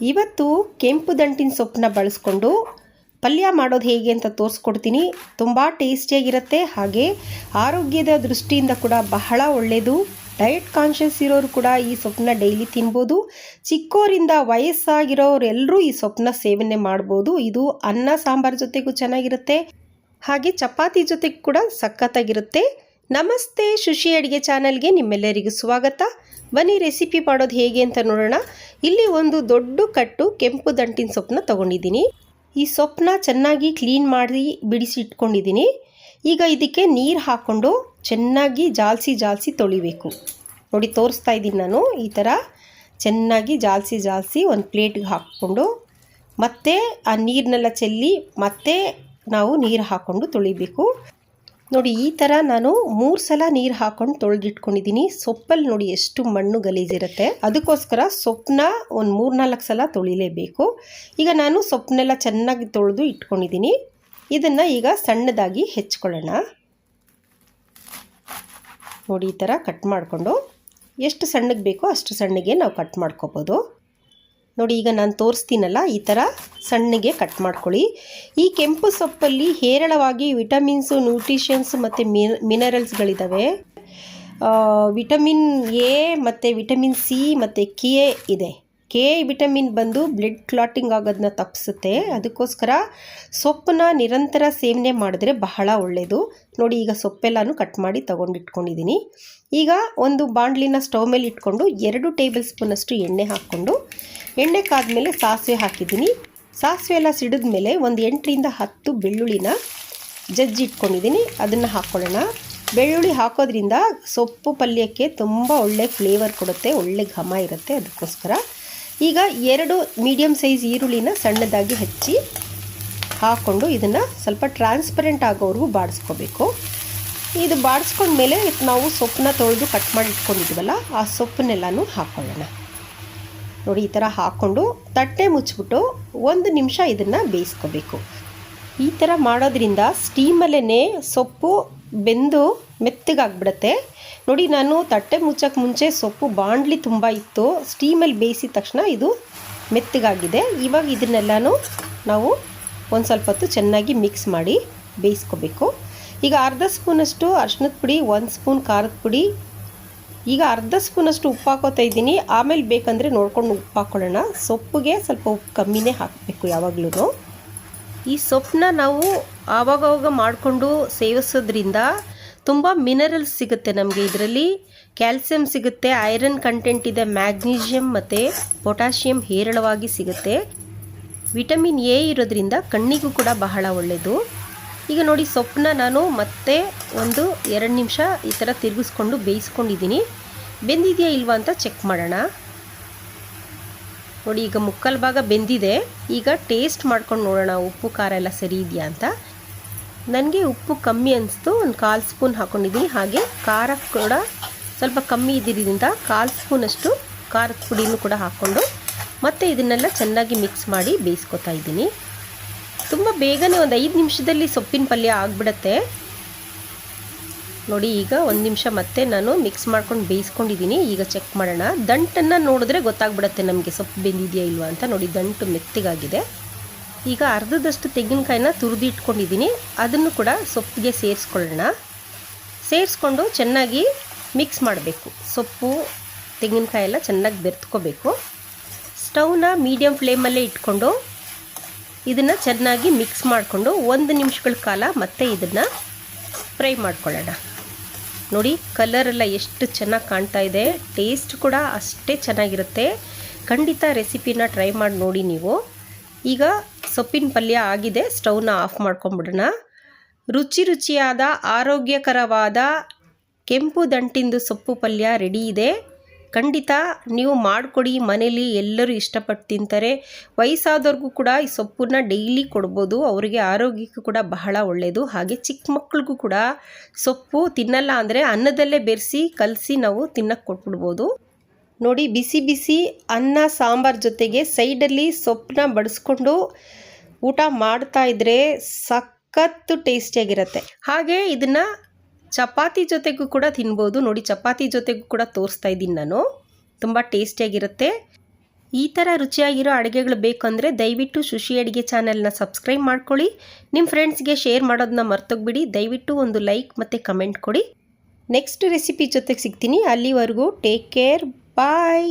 ಇವತ್ತು ಕೆಂಪು ದಂಟಿನ ಸೊಪ್ಪನ್ನ ಬಳಸ್ಕೊಂಡು ಪಲ್ಯ ಮಾಡೋದು ಹೇಗೆ ಅಂತ ತೋರಿಸ್ಕೊಡ್ತೀನಿ. ತುಂಬ ಟೇಸ್ಟಿಯಾಗಿರುತ್ತೆ ಹಾಗೆ ಆರೋಗ್ಯದ ದೃಷ್ಟಿಯಿಂದ ಕೂಡ ಬಹಳ ಒಳ್ಳೆಯದು ಡಯಟ್ ಕಾನ್ಷಿಯಸ್ ಇರೋರು ಕೂಡ ಈ ಸೊಪ್ಪನ್ನ ಡೈಲಿ ತಿನ್ಬೋದು. ಚಿಕ್ಕೋರಿಂದ ವಯಸ್ಸಾಗಿರೋರೆಲ್ಲರೂ ಈ ಸೊಪ್ಪನ್ನ ಸೇವನೆ ಮಾಡ್ಬೋದು. ಇದು ಅನ್ನ, ಸಾಂಬಾರ್ ಜೊತೆಗೂ ಚೆನ್ನಾಗಿರುತ್ತೆ. ಹಾಗೆ ಚಪಾತಿ ಜೊತೆಗೂ ಕೂಡ ಸಖತ್ತಾಗಿರುತ್ತೆ. ನಮಸ್ತೆ ಶುಶಿ ಅಡುಗೆ ಚಾನಲ್ಗೆ ನಿಮ್ಮೆಲ್ಲರಿಗೂ ಸ್ವಾಗತ. ಬನ್ನಿ ರೆಸಿಪಿ ಮಾಡೋದು ಹೇಗೆ ಅಂತ ನೋಡೋಣ. ಇಲ್ಲಿ ಒಂದು ದೊಡ್ಡ ಕಟ್ಟು ಕೆಂಪು ದಂಟಿನ ಸೊಪ್ಪನ್ನ ತೊಗೊಂಡಿದ್ದೀನಿ. ಈ ಸೊಪ್ಪನ್ನ ಚೆನ್ನಾಗಿ ಕ್ಲೀನ್ ಮಾಡಿ ಬಿಡಿಸಿ ಇಟ್ಕೊಂಡಿದ್ದೀನಿ ಈಗ ಇದಕ್ಕೆ ನೀರು ಹಾಕ್ಕೊಂಡು ಚೆನ್ನಾಗಿ ಜಾಲ್ಸಿ ಜಾಲಿಸಿ ತೊಳಿಬೇಕು. ನೋಡಿ, ತೋರಿಸ್ತಾ ಇದ್ದೀನಿ ನಾನು ಈ ಥರ. ಚೆನ್ನಾಗಿ ಜಾಲ್ಸಿ ಜಾಲಿಸಿ ಒಂದು ಪ್ಲೇಟ್ಗೆ ಹಾಕ್ಕೊಂಡು ಮತ್ತೆ ಆ ನೀರನ್ನೆಲ್ಲ ಚೆಲ್ಲಿ ಮತ್ತೆ ನಾವು ನೀರು ಹಾಕ್ಕೊಂಡು ತೊಳಿಬೇಕು. ನೋಡಿ, ಈ ಥರ ನಾನು ಮೂರು ಸಲ ನೀರು ಹಾಕೊಂಡು ತೊಳೆದಿಟ್ಕೊಂಡಿದ್ದೀನಿ ಸೊಪ್ಪಲ್ಲಿ ನೋಡಿ ಎಷ್ಟು ಮಣ್ಣು ಗಲೀಜಿರುತ್ತೆ. ಅದಕ್ಕೋಸ್ಕರ ಸೊಪ್ಪನ್ನ ಒಂದು ಮೂರು ನಾಲ್ಕು ಸಲ ತೊಳಿಲೇಬೇಕು. ಈಗ ನಾನು ಸೊಪ್ಪನ್ನೆಲ್ಲ ಚೆನ್ನಾಗಿ ತೊಳೆದು ಇಟ್ಕೊಂಡಿದ್ದೀನಿ ಇದನ್ನು ಈಗ ಸಣ್ಣದಾಗಿ ಹೆಚ್ಕೊಳ್ಳೋಣ. ನೋಡಿ, ಈ ಥರ ಕಟ್ ಮಾಡಿಕೊಂಡು. ಎಷ್ಟು ಸಣ್ಣಗೆ ಬೇಕೋ ಅಷ್ಟು ಸಣ್ಣಗೆ ನಾವು ಕಟ್ ಮಾಡ್ಕೋಬೋದು. ನೋಡಿ, ಈಗ ನಾನು ತೋರಿಸ್ತೀನಲ್ಲ, ಈ ಥರ ಸಣ್ಣಗೆ ಕಟ್ ಮಾಡ್ಕೊಳ್ಳಿ. ಈ ಕೆಂಪು ಸೊಪ್ಪಲ್ಲಿ ಹೇರಳವಾಗಿ ವಿಟಮಿನ್ಸು, ನ್ಯೂಟ್ರಿಷನ್ಸ್ ಮತ್ತು ಮಿನರಲ್ಸ್ಗಳಿದ್ದಾವೆ ವಿಟಮಿನ್ ಎ ಮತ್ತು ವಿಟಮಿನ್ ಸಿ ಮತ್ತು ಕೆ ಇದೆ. ಕೆ ವಿಟಮಿನ್ ಬಂದು ಬ್ಲಡ್ ಕ್ಲಾಟಿಂಗ್ ಆಗೋದನ್ನ ತಪ್ಪಿಸುತ್ತೆ. ಅದಕ್ಕೋಸ್ಕರ ಸೊಪ್ಪನ್ನ ನಿರಂತರ ಸೇವನೆ ಮಾಡಿದ್ರೆ ಬಹಳ ಒಳ್ಳೆಯದು ನೋಡಿ, ಈಗ ಸೊಪ್ಪೆಲ್ಲನೂ ಕಟ್ ಮಾಡಿ ತೊಗೊಂಡಿಟ್ಕೊಂಡಿದ್ದೀನಿ ಈಗ ಒಂದು ಬಾಂಡ್ಲಿನ ಸ್ಟವ್ ಮೇಲೆ ಇಟ್ಕೊಂಡು ಎರಡು ಟೇಬಲ್ ಸ್ಪೂನಷ್ಟು ಎಣ್ಣೆ ಹಾಕ್ಕೊಂಡು ಎಣ್ಣೆ ಕಾದ್ಮೇಲೆ ಸಾಸಿವೆ ಹಾಕಿದ್ದೀನಿ. ಸಾಸಿವೆ ಎಲ್ಲ ಸಿಡಿದ ಮೇಲೆ ಒಂದು ಎಂಟರಿಂದ ಹತ್ತು ಬೆಳ್ಳುಳ್ಳಿನ ಜಜ್ಜಿ ಇಟ್ಕೊಂಡಿದ್ದೀನಿ ಅದನ್ನು ಹಾಕ್ಕೊಳ್ಳೋಣ ಬೆಳ್ಳುಳ್ಳಿ ಹಾಕೋದ್ರಿಂದ ಸೊಪ್ಪು ಪಲ್ಯಕ್ಕೆ ತುಂಬ ಒಳ್ಳೆ ಫ್ಲೇವರ್ ಕೊಡುತ್ತೆ, ಒಳ್ಳೆ ಘಮ ಇರುತ್ತೆ ಅದಕ್ಕೋಸ್ಕರ. ಈಗ ಎರಡು ಮೀಡಿಯಮ್ ಸೈಜ್ ಈರುಳ್ಳಿನ ಸಣ್ಣದಾಗಿ ಹಚ್ಚಿ ಹಾಕ್ಕೊಂಡು ಇದನ್ನು ಸ್ವಲ್ಪ ಟ್ರಾನ್ಸ್ಪರೆಂಟ್ ಆಗೋವರೆಗೂ ಬಾಡಿಸ್ಕೋಬೇಕು. ಇದು ಬಾಡಿಸ್ಕೊಂಡ್ಮೇಲೆ ನಾವು ಸೊಪ್ಪನ್ನ ತೊಳೆದು ಕಟ್ ಮಾಡಿ ಇಟ್ಕೊಂಡಿದ್ವಲ್ಲ, ಆ ಸೊಪ್ಪನ್ನೆಲ್ಲನೂ ಹಾಕ್ಕೊಳ್ಳೋಣ ನೋಡಿ, ಈ ಥರ ಹಾಕ್ಕೊಂಡು ತಟ್ಟೆ ಮುಚ್ಚಿಬಿಟ್ಟು ಒಂದು ನಿಮಿಷ ಇದನ್ನು ಬೇಯಿಸ್ಕೋಬೇಕು. ಈ ಥರ ಮಾಡೋದ್ರಿಂದ ಸ್ಟೀಮಲ್ಲೇ ಸೊಪ್ಪು ಬೆಂದು ಮೆತ್ತಗಾಗ್ಬಿಡುತ್ತೆ. ನೋಡಿ, ನಾನು ತಟ್ಟೆ ಮುಚ್ಚೋಕ್ಕೆ ಮುಂಚೆ ಸೊಪ್ಪು ಬಾಣಲಿ ತುಂಬ ಇತ್ತು. ಸ್ಟೀಮಲ್ಲಿ ಬೇಯಿಸಿದ ತಕ್ಷಣ ಇದು ಮೆತ್ತಗಾಗಿದೆ. ಇವಾಗ ಇದನ್ನೆಲ್ಲನೂ ನಾವು ಒಂದು ಸ್ವಲ್ಪ ಹೊತ್ತು ಚೆನ್ನಾಗಿ ಮಿಕ್ಸ್ ಮಾಡಿ ಬೇಯಿಸ್ಕೋಬೇಕು. ಈಗ ಅರ್ಧ ಸ್ಪೂನಷ್ಟು ಅರ್ಶಿನದ ಪುಡಿ, ಒಂದು ಸ್ಪೂನ್ ಖಾರದ ಪುಡಿ ಈಗ ಅರ್ಧ ಸ್ಪೂನಷ್ಟು ಉಪ್ಪು ಹಾಕೋತಾ ಇದ್ದೀನಿ. ಆಮೇಲೆ ಬೇಕಂದರೆ ನೋಡ್ಕೊಂಡು ಉಪ್ಪು ಹಾಕ್ಕೊಳ್ಳೋಣ ಸೊಪ್ಪಿಗೆ ಸ್ವಲ್ಪ ಉಪ್ಪು ಕಮ್ಮಿನೇ ಹಾಕಬೇಕು ಯಾವಾಗಲೂ ಈ ಸೊಪ್ಪನ್ನ ನಾವು ಆವಾಗವಾಗ ಮಾಡಿಕೊಂಡು ಸೇವಿಸೋದ್ರಿಂದ ತುಂಬ ಮಿನರಲ್ಸ್ ಸಿಗುತ್ತೆ ನಮಗೆ ಇದರಲ್ಲಿ. ಕ್ಯಾಲ್ಸಿಯಂ ಸಿಗುತ್ತೆ, ಐರನ್ ಕಂಟೆಂಟ್ ಇದೆ, ಮ್ಯಾಗ್ನೀಷಿಯಂ ಮತ್ತು ಪೊಟ್ಯಾಷಿಯಂ ಹೇರಳವಾಗಿ ಸಿಗುತ್ತೆ. ವಿಟಮಿನ್ ಎ ಇರೋದ್ರಿಂದ ಕಣ್ಣಿಗೂ ಕೂಡ ಬಹಳ ಒಳ್ಳೆಯದು ಈಗ ನೋಡಿ ಸೊಪ್ಪನ್ನ ನಾನು ಮತ್ತೆ ಒಂದು ಎರಡು ನಿಮಿಷ ಈ ಥರ ತಿರುಗಿಸ್ಕೊಂಡು ಬೇಯಿಸ್ಕೊಂಡಿದ್ದೀನಿ. ಬೆಂದಿದೆಯಾ ಇಲ್ವಾ ಅಂತ ಚೆಕ್ ಮಾಡೋಣ. ನೋಡಿ ಈಗ ಮುಕ್ಕಲ್ ಭಾಗ ಬೆಂದಿದೆ. ಈಗ ಟೇಸ್ಟ್ ಮಾಡ್ಕೊಂಡು ನೋಡೋಣ ಉಪ್ಪು, ಖಾರ ಎಲ್ಲ ಸರಿ ಇದೆಯಾ ಅಂತ. ನನಗೆ ಉಪ್ಪು ಕಮ್ಮಿ ಅನಿಸ್ತು. ಒಂದು ಕಾಲು ಸ್ಪೂನ್ ಹಾಕ್ಕೊಂಡಿದ್ದೀನಿ ಹಾಗೆ ಖಾರ ಕೂಡ ಸ್ವಲ್ಪ ಕಮ್ಮಿ ಇದ್ದಿದ್ದರಿಂದ ಕಾಲು ಸ್ಪೂನಷ್ಟು ಖಾರದ ಪುಡಿನೂ ಕೂಡ ಹಾಕ್ಕೊಂಡು ಮತ್ತು ಇದನ್ನೆಲ್ಲ ಚೆನ್ನಾಗಿ ಮಿಕ್ಸ್ ಮಾಡಿ ಬೇಯಿಸ್ಕೊತಾ ಇದ್ದೀನಿ. ತುಂಬ ಬೇಗನೆ ಒಂದು ಐದು ನಿಮಿಷದಲ್ಲಿ ಸೊಪ್ಪಿನ ಪಲ್ಯ ಆಗಿಬಿಡತ್ತೆ. ನೋಡಿ, ಈಗ ಒಂದು ನಿಮಿಷ ಮತ್ತೆ ನಾನು ಮಿಕ್ಸ್ ಮಾಡ್ಕೊಂಡು ಬೇಯಿಸ್ಕೊಂಡಿದ್ದೀನಿ ಈಗ ಚೆಕ್ ಮಾಡೋಣ. ದಂಟನ್ನು ನೋಡಿದ್ರೆ ಗೊತ್ತಾಗ್ಬಿಡತ್ತೆ ನಮಗೆ ಸೊಪ್ಪು ಬೆಂದಿದೆಯಾ ಇಲ್ವಾ ಅಂತ. ನೋಡಿ, ದಂಟು ಮೆತ್ತಗಾಗಿದೆ. ಈಗ ಅರ್ಧದಷ್ಟು ತೆಂಗಿನಕಾಯಿನ ತುರಿದು ಇಟ್ಕೊಂಡಿದ್ದೀನಿ ಅದನ್ನು ಕೂಡ ಸೊಪ್ಪಿಗೆ ಸೇರಿಸ್ಕೊಳ್ಳೋಣ. ಸೇರಿಸ್ಕೊಂಡು ಚೆನ್ನಾಗಿ ಮಿಕ್ಸ್ ಮಾಡಬೇಕು. ಸೊಪ್ಪು ತೆಂಗಿನಕಾಯಿ ಎಲ್ಲ ಚೆನ್ನಾಗಿ ಬೆರೆತ್ಕೋಬೇಕು. ಸ್ಟವ್ನ ಮೀಡಿಯಮ್ ಫ್ಲೇಮಲ್ಲೇ ಇಟ್ಕೊಂಡು ಇದನ್ನು ಚೆನ್ನಾಗಿ ಮಿಕ್ಸ್ ಮಾಡಿಕೊಂಡು ಒಂದು ನಿಮಿಷಗಳ ಕಾಲ ಮತ್ತೆ ಇದನ್ನು ಫ್ರೈ ಮಾಡ್ಕೊಳ್ಳೋಣ. ನೋಡಿ ಕಲರ್ ಎಲ್ಲ ಎಷ್ಟು ಚೆನ್ನಾಗಿ ಕಾಣ್ತಾ ಇದೆ. ಟೇಸ್ಟ್ ಕೂಡ ಅಷ್ಟೇ ಚೆನ್ನಾಗಿರುತ್ತೆ. ಖಂಡಿತ ರೆಸಿಪಿನ ಟ್ರೈ ಮಾಡಿ ನೋಡಿ ನೀವು. ಈಗ ಸೊಪ್ಪಿನ ಪಲ್ಯ ಆಗಿದೆ ಸ್ಟವ್ನ ಆಫ್ ಮಾಡ್ಕೊಂಬಿಡೋಣ ರುಚಿ ರುಚಿಯಾದ, ಆರೋಗ್ಯಕರವಾದ ಕೆಂಪು ದಂಟಿಂದು ಸೊಪ್ಪು ಪಲ್ಯ ರೆಡಿ ಇದೆ. ಖಂಡಿತ ನೀವು ಮಾಡಿಕೊಡಿ, ಮನೇಲಿ ಎಲ್ಲರೂ ಇಷ್ಟಪಟ್ಟು ತಿಂತಾರೆ. ವಯಸ್ಸಾದವ್ರಿಗೂ ಕೂಡ ಈ ಸೊಪ್ಪನ್ನ ಡೈಲಿ ಕೊಡ್ಬೋದು. ಅವರಿಗೆ ಆರೋಗ್ಯಕ್ಕೂ ಕೂಡ ಬಹಳ ಒಳ್ಳೆಯದು ಹಾಗೆ ಚಿಕ್ಕ ಮಕ್ಳಿಗೂ ಕೂಡ ಸೊಪ್ಪು ತಿನ್ನಲ್ಲ ಅಂದರೆ ಅನ್ನದಲ್ಲೇ ಬೆರೆಸಿ ಕಲಸಿ ನಾವು ತಿನ್ನಕ್ಕೆ ಕೊಟ್ಬಿಡ್ಬೋದು. ನೋಡಿ, ಬಿಸಿ ಬಿಸಿ ಅನ್ನ, ಸಾಂಬಾರ್ ಜೊತೆಗೆ ಸೈಡಲ್ಲಿ ಸೊಪ್ಪನ್ನ ಬಡಿಸ್ಕೊಂಡು ಊಟ ಮಾಡ್ತಾ ಇದ್ರೆ ಸಖತ್ತು ಟೇಸ್ಟಿಯಾಗಿರುತ್ತೆ. ಹಾಗೆ ಇದನ್ನು ಚಪಾತಿ ಜೊತೆಗೂ ಕೂಡ ತಿನ್ಬೋದು. ನೋಡಿ, ಚಪಾತಿ ಜೊತೆಗೂ ಕೂಡ ತೋರಿಸ್ತಾ ಇದ್ದೀನಿ ನಾನು. ತುಂಬ ಟೇಸ್ಟಿಯಾಗಿರುತ್ತೆ. ಈ ಥರ ರುಚಿಯಾಗಿರೋ ಅಡುಗೆಗಳು ಬೇಕಂದರೆ ದಯವಿಟ್ಟು ಶುಷಿ ಅಡುಗೆ ಚಾನೆಲ್ನ ಸಬ್ಸ್ಕ್ರೈಬ್ ಮಾಡ್ಕೊಳ್ಳಿ. ನಿಮ್ಮ ಫ್ರೆಂಡ್ಸ್ಗೆ ಶೇರ್ ಮಾಡೋದನ್ನ ಮರ್ತೋಗ್ಬಿಡಿ. ದಯವಿಟ್ಟು ಒಂದು ಲೈಕ್ ಮತ್ತು ಕಮೆಂಟ್ ಕೊಡಿ. ನೆಕ್ಸ್ಟ್ ರೆಸಿಪಿ ಜೊತೆಗೆ ಸಿಗ್ತೀನಿ. ಅಲ್ಲಿವರೆಗೂ ಟೇಕ್ ಕೇರ್. ಬಾಯ್.